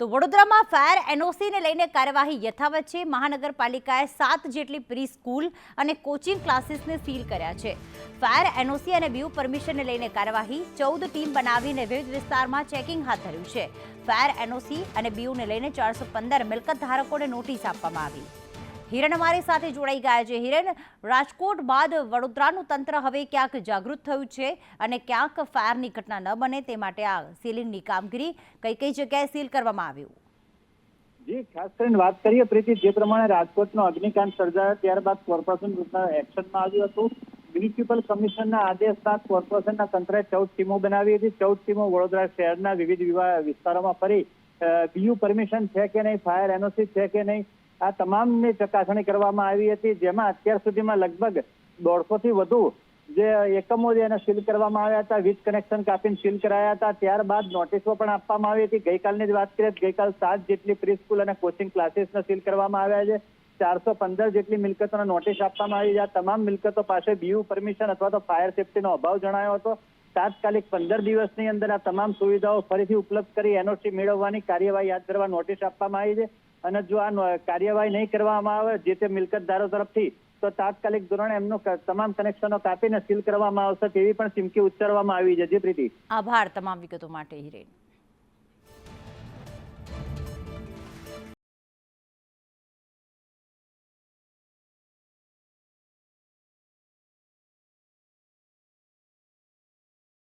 તો વડોદરામાં ફાયર એનઓસીને લઈને કાર્યવાહી યથાવત છે. મહાનગરપાલિકાએ સાત જેટલી પ્રી સ્કૂલ અને કોચિંગ ક્લાસીસને સીલ કર્યા છે. ફાયર એનઓસી અને બીયુ પરમિશનને લઈને કાર્યવાહી ચૌદ ટીમ બનાવીને વિવિધ વિસ્તારમાં ચેકિંગ હાથ ધર્યું છે. ફાયર એનઓસી અને બીયુને લઈને ચારસો પંદર મિલકત ધારકોને નોટિસ આપવામાં આવી. હિરણ અમારી સાથે જોડાઈ ગયા છે. હિરણ, રાજકોટ બાદ વડોદરાનું તંત્ર હવે ક્યાંક જાગૃત થયું છે અને ક્યાંક ફાયરની ઘટના ન બને તે માટે આ સીલિંગની કામગીરી કઈ કઈ જગ્યાએ સીલ કરવામાં આવ્યું? જી, ખાસ કરીને વાત કરીએ પ્રીતિ, જે પ્રમાણે રાજકોટનો અગ્નિકાંડ સર્જાયો ત્યારબાદ કોર્પોરેશન એક્શનમાં આવ્યું હતું. મ્યુનિસિપલ કમિશનના આદેશ બાદ કોર્પોરેશનના તંત્રએ ચૌદ ટીમો બનાવી હતી. ચૌદ ટીમો વડોદરા શહેરના વિવિધ વિવા- વિસ્તારોમાં ફરી બીયુ પરમિશન છે કે નહીં, ફાયર એનઓસી છે કે નહીં આ તમામની ચકાસણી કરવામાં આવી હતી, જેમાં અત્યાર સુધીમાં લગભગ દોઢસો થી વધુ જે એકમો જે એને સીલ કરવામાં આવ્યા હતા, વીજ કનેક્શન કાપીને સીલ કરાયા હતા, ત્યારબાદ નોટિસો પણ આપવામાં આવી હતી. ગઈકાલની જ વાત કરીએ ગઈકાલ સાત જેટલી પ્રી સ્કૂલ અને કોચિંગ ક્લાસીસને સીલ કરવામાં આવ્યા છે. ચારસો પંદર જેટલી મિલકતોને નોટિસ આપવામાં આવી છે. આ તમામ મિલકતો પાસે બીયુ પરમિશન અથવા તો ફાયર સેફટીનો અભાવ જણાયો હતો. તાત્કાલિક પંદર દિવસની અંદર આ તમામ સુવિધાઓ ફરીથી ઉપલબ્ધ કરી એનઓસી મેળવવાની કાર્યવાહી હાથ ધરવા નોટિસ આપવામાં આવી છે. અને જો આ કાર્યવાહી નહીં કરવામાં આવે, જે તે મિલકતદારો તરફથી, તો તાત્કાલિક ધોરણે એમનું તમામ કનેક્શનો કાપીને સીલ કરવામાં આવશે તેવી પણ ચીમકી ઉચ્ચારવામાં આવી છે. જીત રીતિ આભાર તમામ વિગતો માટે હિરેન.